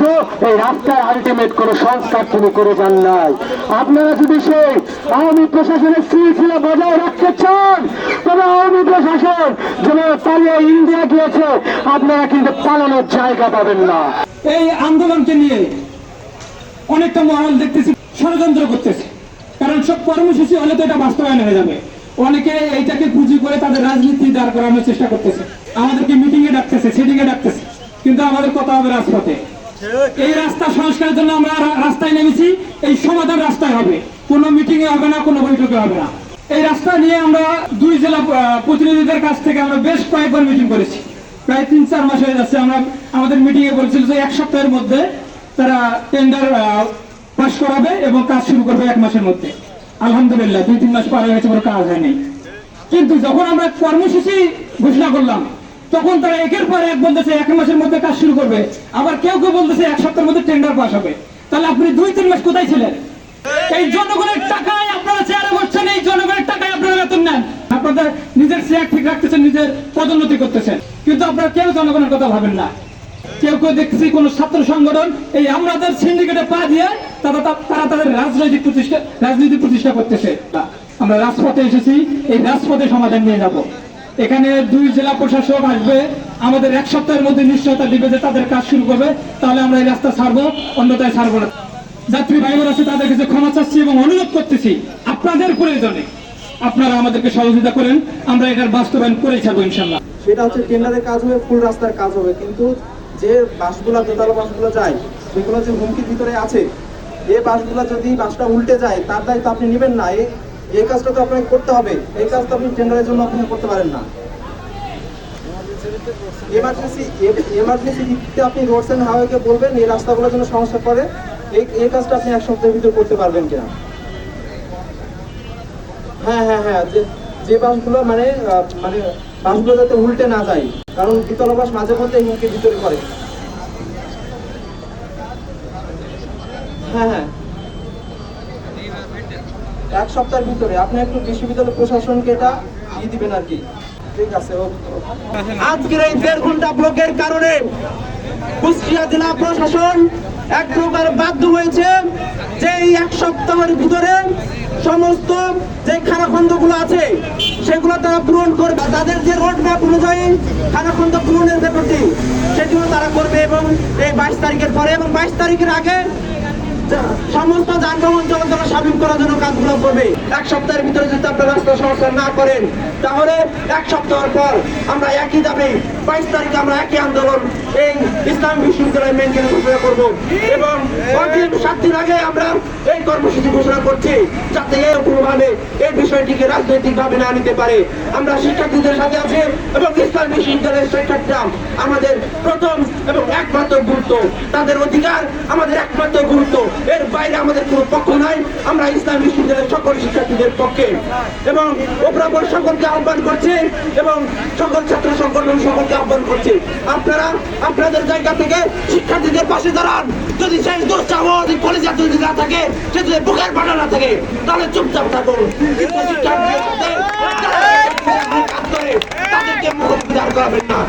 কিন্তু এই রাস্তার আলটিমেট কোনো সংস্কার তিনি করে যান নাই। আপনারা যদি সেই আওয়ামী প্রশাসনের শৃঙ্খলা বজায় রাখতে চান, তবে আওয়ামী প্রশাসন যেভাবে পালিয়ে ইন্ডিয়া গিয়েছে, আপনারা কিন্তু পালানোর জায়গা পাবেন না। এই আন্দোলনকে নিয়ে অনেকটা মহল দেখতেছি, ষড়যন্ত্র করতেছে। কারণ সব কর্মসূচি হলে তো এটা বাস্তবায়ন হয়ে যাবে। অনেকে এইটাকে পুঁজি করে তাদের রাজনীতি দাঁড় করানোর চেষ্টা করতেছে। আমাদেরকে মিটিং এ ডাকতেছে সিটিং এ ডাকতেছে। কিন্তু আমাদের কথা হবে রাজপথে। এই রাস্তা সংস্কারের জন্য আমরা রাস্তায় নেমেছি, এই সমাধান রাস্তায় হবে। কোনো এ হবে না, কোনো বৈঠকে হবে না। এই রাস্তা নিয়ে আমরা দুই জেলা প্রতিনিধিদের কাছ থেকে আমরা বেশ কয়েকবার মিটিং করেছি। প্রায় তিন চার মাস হয়ে যাচ্ছে। আমরা আমাদের মিটিং এ বলেছিল যে এক সপ্তাহের মধ্যে তারা টেন্ডার পাস করাবে এবং কাজ শুরু করবে এক মাসের মধ্যে। আলহামদুলিল্লাহ, দুই তিন মাস পার হয়ে গেছে, কোনো কাজ হয়নি। কিন্তু যখন আমরা কর্মসূচি ঘোষণা করলাম তখন তারা একের পর এক বলতেছে, এক মাসের মধ্যে কাজ শুরু করবে। আবার কেউ কেউ বলতেছে, এক সপ্তাহের মধ্যে টেন্ডার পাস হবে। তাহলে আপনি দুই, তিন মাস কোথায় ছিলেন? এই জনগণের টাকায় আপনারা চেয়ারে বসছেন, এই জনগণের টাকায় আপনারা বেতন নেন। আপনাদের নিজের চেয়ার ঠিক রাখতেছেন, নিজের পদোন্নতি করতেছেন। কিন্তু আপনারা কেউ জনগণের কথা ভাবেন না। কেউ কেউ দেখছি কোন ছাত্র সংগঠন, এই আমাদের সিন্ডিকেটে পা দিয়ে তারা তারা তাদের রাজনৈতিক প্রতিষ্ঠা রাজনীতি প্রতিষ্ঠা করতেছে। আমরা রাজপথে এসেছি, এই রাজপথে সমাধান নিয়ে যাব। এখানে দুই জেলা প্রশাসক আসবে। আমাদের এক সপ্তাহের মধ্যে নিশ্চয়তা দিবে যে তাদের কাজ শুরু করবে। তাহলে আমরা এই রাস্তা ছাড়বো, অন্যথায় ছাড়বো না। যাত্রী ভাই বোন আছে, তাদের কাছে ক্ষমা চাচ্ছি এবং অনুরোধ করতেছি, আপনাদের প্রয়োজনে আপনারা আমাদেরকে সহযোগিতা করেন। আমরা এটার বাস্তবায়ন করেই ছাড়বো ইনশাল্লাহ সেটা হচ্ছে টেন্ডারের কাজ হবে, ফুল রাস্তার কাজ হবে। কিন্তু যে বাসগুলো, দোতলা বাসগুলো যায় সেগুলো যে হুমকির ভিতরে আছে এই বাসগুলো যদি বাসটা উল্টে যায়, তার দায়িত্ব আপনি নেবেন না। এই কাজটা তো আপনাকে করতে হবে। এই কাজটা আপনি টেন্ডারের জন্য আপনি করতে পারেন না। এমার্জেন্সি এমার্জেন্সি ভিত্তিতে আপনি রোডস অ্যান্ড বলবেন, এই রাস্তাগুলোর জন্য সমস্যা করে। এই এই কাজটা আপনি এক সপ্তাহের ভিতরে করতে পারবেন কিনা? হ্যাঁ হ্যাঁ হ্যাঁ যে যে বাসগুলো মানে মানে বাসগুলো যাতে উল্টে না যায়, কারণ দ্বিতলা বাস মাঝে মধ্যে হুমকির ভিতরে পড়ে। হ্যাঁ হ্যাঁ। এক সপ্তাহের ভিতরে আপনি একটু বিশ্ববিদ্যালয় প্রশাসনকে এটা দিয়ে দিবেন আর কি। ঠিক আছে আজকের এই দেড় ঘণ্টা ব্লকের কারণে কুষ্টিয়া জেলা প্রশাসন এক প্রকার বাধ্য হয়েছে যে এই এক সপ্তাহের ভিতরে সমস্ত যে খানাখন্দগুলো আছে, সেগুলো তারা পূরণ করবে। তাদের যে রোড ম্যাপ অনুযায়ী খানাখন্দ পূরণের ব্যাপারটি সেটিও তারা করবে এবং এই বাইশ তারিখের পরে এবং বাইশ তারিখের আগে সমস্ত যানবাহন চলাচল স্বাভাবিক করার জন্য কাজগুলো করবে। এক সপ্তাহের ভিতরে যদি আপনারা রাস্তা সংস্কার না করেন, তাহলে এক সপ্তাহের পর আমরা একই দাবি, বাইশ তারিখে আমরা একই আন্দোলন এই ইসলাম বিশ্ববিদ্যালয় মেন কেন্দ্রে ঘোষণা করব। এবং সাত দিন আগে আমরা এই কর্মসূচি ঘোষণা করছি, যাতে এই কোনোভাবে এই বিষয়টিকে রাজনৈতিক ভাবে না নিতে পারে। আমরা শিক্ষার্থীদের সাথে আছি এবং ইসলাম বিশ্ববিদ্যালয়ের শিক্ষার্থীরা আমাদের প্রথম এবং একমাত্র গুরুত্ব। তাদের অধিকার আমাদের একমাত্র গুরুত্ব। এর বাইরে আমাদের কোনো পক্ষ নাই। আমরা ইসলাম বিশ্ববিদ্যালয়ের সকল শিক্ষার্থীদের পক্ষে। এবং ওপরাপর সকলকে আহ্বান করছি এবং সকল ছাত্র সংগঠন সকলকে আহ্বান করছে। আপনারা, আপনাদের জায়গা থেকে শিক্ষার্থীদের পাশে দাঁড়ান। যদি সেই দুঃসাহ কলেজ যদি না থাকে সে যদি বুকের পাটা না থাকে, তাহলে চুপচাপ থাকুন। বাংলাদেশি ক্যাম্পের তাদেরকে মুখ উদ্ধার করাবেন না